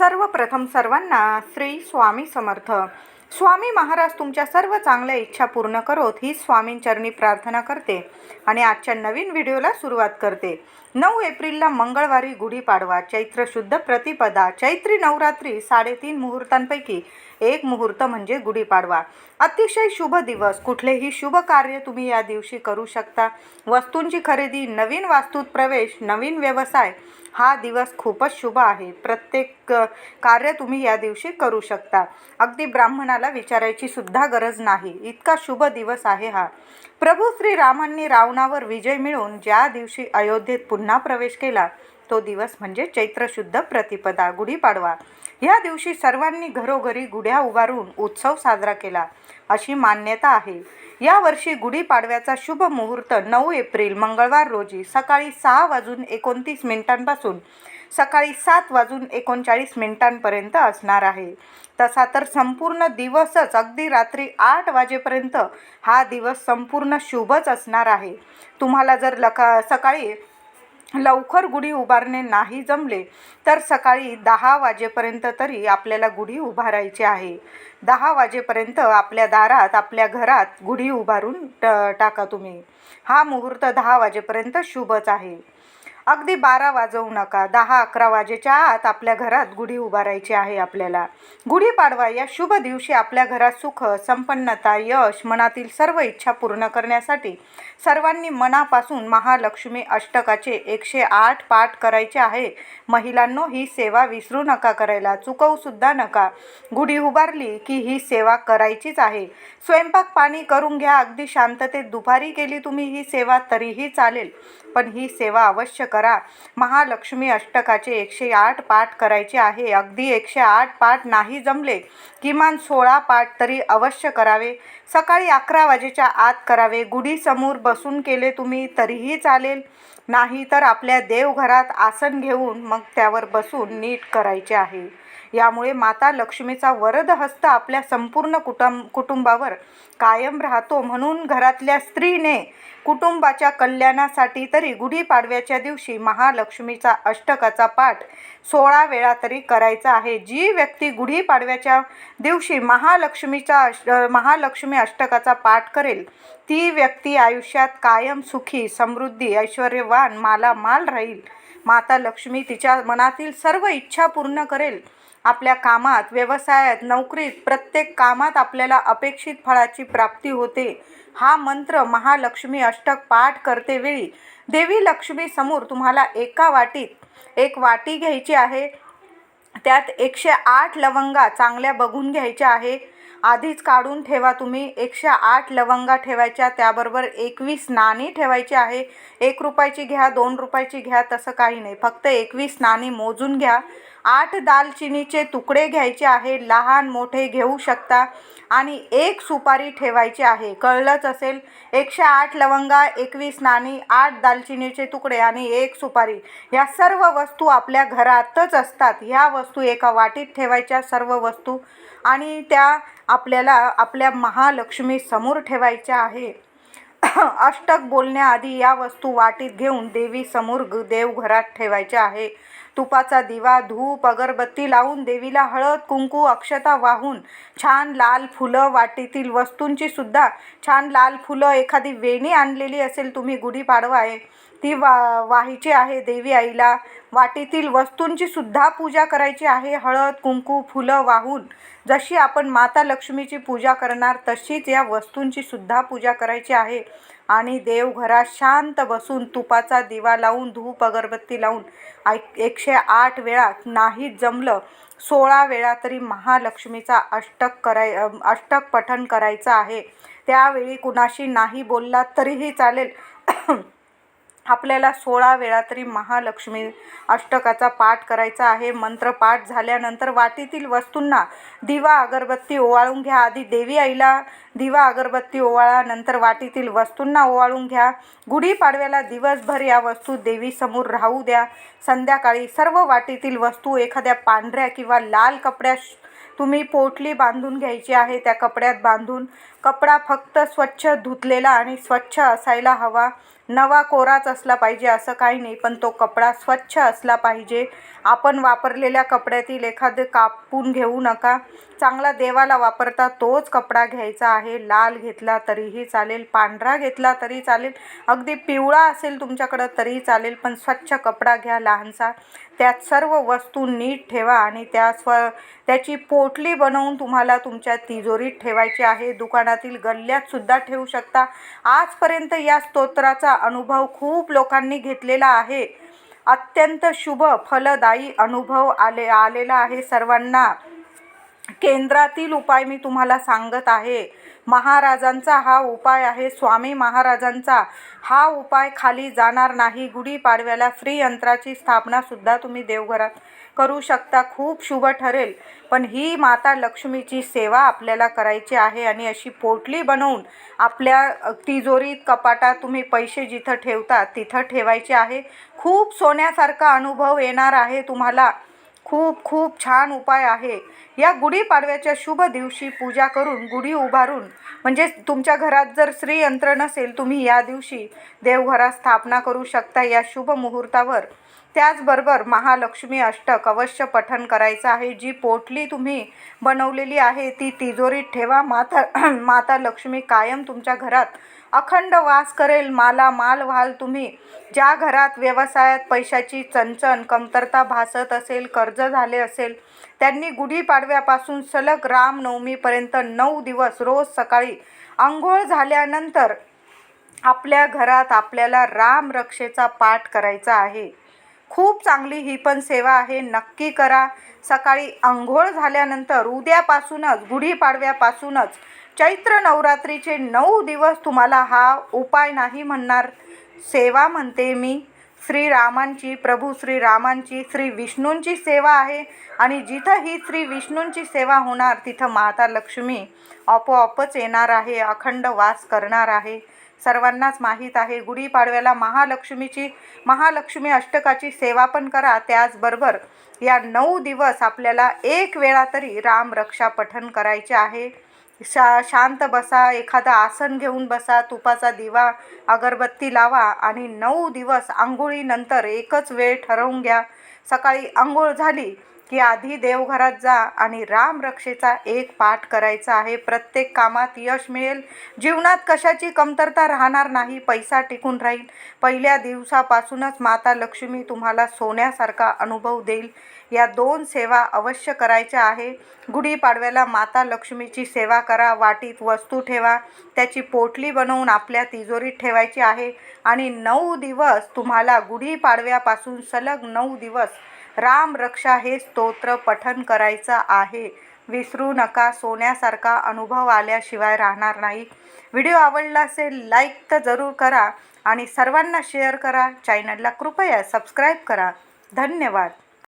सर्वप्रथम सर्वांना श्री स्वामी समर्थ. स्वामी महाराज तुमच्या सर्व चांगल्या इच्छा पूर्ण करोत ही स्वामींचरणी प्रार्थना करते आणि आजच्या नवीन व्हिडिओला सुरुवात करते. नऊ एप्रिलला मंगळवारी गुढीपाडवा चैत्र शुद्ध प्रतिपदा चैत्री नवरात्री साडेतीन मुहूर्तांपैकी एक मुहूर्त म्हणजे गुढीपाडवा. अतिशय शुभ दिवस. कुठलेही शुभ कार्य तुम्ही या दिवशी करू शकता. वस्तूंची खरेदी नवीन वास्तूत प्रवेश नवीन व्यवसाय हा दिवस खूपच शुभ आहे. प्रत्येक कार्य तुम्ही या दिवशी करू शकता. अगदी ब्राह्मणाला विचारायची सुद्धा गरज नाही. इतका शुभ दिवस आहे हा. प्रभू श्रीरामांनी रावणावर विजय मिळवून ज्या दिवशी अयोध्येत पुन्हा प्रवेश केला तो दिवस म्हणजे चैत्र शुद्ध प्रतिपदा गुढीपाडवा या दिवशी सर्वांनी घरोघरी गुढ्या उभारून उत्सव साजरा केला अशी मान्यता आहे. यावर्षी गुढीपाडव्याचा शुभ मुहूर्त नऊ एप्रिल मंगळवार रोजी सकाळी सहा वाजून एकोणतीस मिनिटांपासून सकाळी सात वाजून एकोणचाळीस मिनिटांपर्यंत असणार आहे. तसा तर संपूर्ण दिवसच अगदी रात्री आठ वाजेपर्यंत हा दिवस संपूर्ण शुभच असणार आहे. तुम्हाला जर लका सकाळी लवकर गुढी उभारणे नाही जमले तर सकाळी दहा वाजेपर्यंत तरी आपल्याला गुढी उभारायची आहे. दहा वाजेपर्यंत आपल्या दारात आपल्या घरात गुढी उभारून ट टाका तुम्ही. हा मुहूर्त दहा वाजेपर्यंत शुभच आहे. अगदी बारा वाजवू नका. दहा अकरा वाजेच्या आत आपल्या घरात गुढी उभारायची आहे आपल्याला. गुढीपाडवा या शुभ दिवशी आपल्या घरात सुख संपन्नता यश मनातील सर्व इच्छा पूर्ण करण्यासाठी सर्वांनी मनापासून महालक्ष्मी अष्टकाचे एकशे आठ पाठ करायचे आहे. महिलांनो ही सेवा विसरू नका करायला. चुकवूसुद्धा नका. गुढी उभारली की ही सेवा करायचीच आहे. स्वयंपाक पाणी करून घ्या. अगदी शांततेत दुपारी केली तुम्ही ही सेवा तरीही चालेल. पण ही सेवा अवश्य करा. करा. महालक्ष्मी अष्टकाचे एकशे आठ पाठ करायचे आहे. अगदी एकशे आठ पाठ नाही जमले. किमान सोळा पाठ तरी अवश्य करावे. सकाळी अकरा वाजेच्या आत करावे. गुढीसमोर बसून केले तुम्ही तरीही चालेल. नाही तर आपल्या देवघरात आसन घेऊन मग त्यावर बसून नीट करायचे आहे. यामुळे माता लक्ष्मीचा वरद हस्त आपल्या संपूर्ण कुटुंब कुटुंबावर कायम राहतो म्हणून घरातल्या स्त्रीने कुटुंबाच्या कल्याणासाठी तरी गुढीपाडव्याच्या दिवशी महालक्ष्मीचा अष्टकाचा पाठ सोळा वेळा तरी करायचा आहे. जी व्यक्ती गुढीपाडव्याच्या दिवशी महालक्ष्मीचा अष्ट महालक्ष्मी अष्टकाचा पाठ करेल ती व्यक्ती आयुष्यात कायम सुखी समृद्धी ऐश्वर्यवान मालामाल राहील. माता लक्ष्मी तिच्या मनातील सर्व इच्छा पूर्ण करेल. आपल्या कामात व्यवसायात नोकरीत प्रत्येक कामात आपल्याला अपेक्षित फळाची प्राप्ती होते. हा मंत्र महालक्ष्मी अष्टक पाठ करते वेळी देवी लक्ष्मी समोर तुम्हाला एका वाटीत एक वाटी घ्यायची आहे. त्यात एकशे आठ लवंगा चांगल्या बघून घ्यायच्या आहे. आधीच काढून ठेवा तुम्ही. एकशे आठ लवंगा ठेवायच्या त्याबरोबर एकवीस नाणी ठेवायची आहे. एक रुपयाची घ्या दोन रुपयाची घ्या तसं काही नाही. फक्त एकवीस नाणी मोजून घ्या. आठ दालचिनीचे तुकडे घ्यायचे आहे. लहान मोठे घेऊ शकता. आणि एक सुपारी ठेवायची आहे. कळलंच असेल. एकशे आठ लवंगा एकवीस नाणी आठ दालचिनीचे तुकडे आणि एक सुपारी. या सर्व वस्तू आपल्या घरातच असतात. ह्या वस्तू एका वाटीत ठेवायच्या सर्व वस्तू. आणि त्या आपल्याला आपल्या महालक्ष्मी समोर ठेवायच्या आहे. अष्टक बोलण्याआधी या वस्तू वाटीत घेऊन देवी समोर ग देवघरात ठेवायच्या आहे. तुपाचा दिवा धूप अगरबत्ती लावून देवीला हळद कुंकू अक्षता वाहून छान लाल फुलं वाटीतील वस्तूंची सुद्धा छान लाल फुलं एखादी वेणी आणलेली असेल तुम्ही गुढीपाडवा आहे. ती वा वाहायची आहे देवी आईला. वाटीतील वस्तूंची सुद्धा पूजा करायची आहे. हळद कुंकू फुलं वाहून जशी आपण माता लक्ष्मीची पूजा करणार तशीच या वस्तूंची सुद्धा पूजा करायची आहे. आणि देवघरात शांत बसून तुपाचा दिवा लावून धूप अगरबत्ती लावून ऐक एकशे आठ वेळा नाही जमलं सोळा वेळा तरी महालक्ष्मीचा अष्टक कराय अष्टक पठण करायचं आहे. त्यावेळी कुणाशी नाही बोललात तरीही चालेल. आपल्याला सोळा वेळा तरी महालक्ष्मी अष्टकाचा पाठ करायचा आहे. मंत्र पाठ झाल्यानंतर वाटीतील वस्तूंना दिवा अगरबत्ती ओवाळून घ्या. आधी देवी आईला दिवा अगरबत्ती ओवाळा नंतर वाटीतील वस्तूंना ओवाळून घ्या. गुढीपाडव्याला दिवसभर या वस्तू देवीसमोर राहू द्या. संध्याकाळी सर्व वाटीतील वस्तू एखाद्या पांढऱ्या किंवा लाल कपड्या तुम्ही पोटली बांधून घ्यायची आहे. त्या कपड्यात बांधून कपडा फक्त स्वच्छ धुतलेला आणि स्वच्छ असायला हवा. नवा कोराच असला पाहिजे असं काही नाही पण तो कपडा स्वच्छ असला पाहिजे. आपण वापरलेल्या कपड्यातील एखादं कापून घेऊ नका. चांगला देवाला वापरता तोच कपडा घ्यायचा आहे. लाल घेतला तरीही चालेल पांढरा घेतला तरी चालेल. अगदी पिवळा असेल तुमच्याकडं तरीही चालेल पण स्वच्छ कपडा घ्या लहानसा. त्यात सर्व वस्तू नीट ठेवा आणि त्या स्व त्याची पोटली बनवून तुम्हाला तुमच्या तिजोरीत ठेवायची आहे. दुकानातील गल्ल्यातसुद्धा ठेवू शकता. आजपर्यंत या स्तोत्राचा अनुभव खूप लोकांनी घेतलेला आहे. अत्यंत शुभ फलदायी अनुभव आले आलेला आहे सर्वांना. केंद्रातील उपाय मी तुम्हाला सांगत आहे. महाराजांचा हा उपाय आहे. स्वामी महाराजांचा हा उपाय खाली जाणार नाही. गुढीपाडव्याला फ्री यंत्राची स्थापनासुद्धा तुम्ही देवघरात करू शकता. खूप शुभ ठरेल. पण ही माता लक्ष्मीची सेवा आपल्याला करायची आहे आणि अशी पोटली बनवून आपल्या तिजोरीत कपाटात तुम्ही पैसे जिथं ठेवता तिथं ठेवायचे आहे. खूप सोन्यासारखा अनुभव येणार आहे तुम्हाला. खूप खूप छान उपाय आहे. या गुढीपाडव्याच्या शुभ दिवशी पूजा करून गुढी उभारून म्हणजे तुमच्या घरात जर श्रीयंत्र नसेल तुम्ही या दिवशी देवघरात स्थापना करू शकता या शुभ मुहूर्तावर. त्याचबरोबर महालक्ष्मी अष्टक अवश्य पठण करायचं आहे. जी पोटली तुम्ही बनवलेली आहे ती तिजोरीत ठेवा. माता माता लक्ष्मी कायम तुमच्या घरात अखंड वास करेल माला माल व्हाल तुम्ही. ज्या घरात व्यवसायात पैशाची चणचण कमतरता भासत असेल कर्ज झाले असेल त्यांनी गुढीपाडव्यापासून सलग रामनवमीपर्यंत नऊ दिवस रोज सकाळी आंघोळ झाल्यानंतर आपल्या घरात आपल्याला राम रक्षेचा पाठ करायचा आहे. खूप चांगली ही पण सेवा आहे नक्की करा. सकाळी आंघोळ झाल्यानंतर उद्यापासूनच गुढीपाडव्यापासूनच चैत्र नवरात्रीचे नऊ दिवस तुम्हाला हा उपाय नाही म्हणणार. सेवा म्हणते मी. श्रीरामांची प्रभू श्रीरामांची श्री विष्णूंची सेवा आहे आणि जिथं ही श्री विष्णूंची सेवा होणार तिथं माता लक्ष्मी आपोआपच येणार आहे अखंड वास करणार आहे. सर्वांनाच माहीत आहे गुढीपाडव्याला महालक्ष्मीची महालक्ष्मी अष्टकाची सेवा पण करा. त्याचबरोबर या नऊ दिवस आपल्याला एक वेळा तरी राम रक्षा पठण करायचे आहे. शा शांत बसा एखादं आसन घेऊन बसा तुपाचा दिवा अगरबत्ती लावा आणि नऊ दिवस आंघोळीनंतर एकच वेळ ठरवून घ्या. सकाळी आंघोळ झाली की आधी देवघरात जा आणि रामरक्षेचा एक पाठ करायचा आहे. प्रत्येक कामात यश मिळेल. जीवनात कशाची कमतरता राहणार नाही पैसा टिकून राहील. पहिल्या दिवसापासूनच माता लक्ष्मी तुम्हाला सोन्यासारखा अनुभव देईल. या दोन सेवा अवश्य करायच्या आहे. गुढीपाडव्याला माता लक्ष्मीची सेवा करा वाटीत वस्तू ठेवा त्याची पोटली बनवून आपल्या तिजोरीत ठेवायची आहे. आणि नऊ दिवस तुम्हाला गुढीपाडव्यापासून सलग नऊ दिवस राम रक्षा हे स्तोत्र पठन करायचं आहे. विसरू नका सोन्यासारखा अनुभव आल्याशिवाय राहणार नाही. व्हिडिओ आवडला असेल लाईक तर जरूर करा आणि सर्वांना शेअर करा. चॅनलला कृपया सबस्क्राईब करा. धन्यवाद.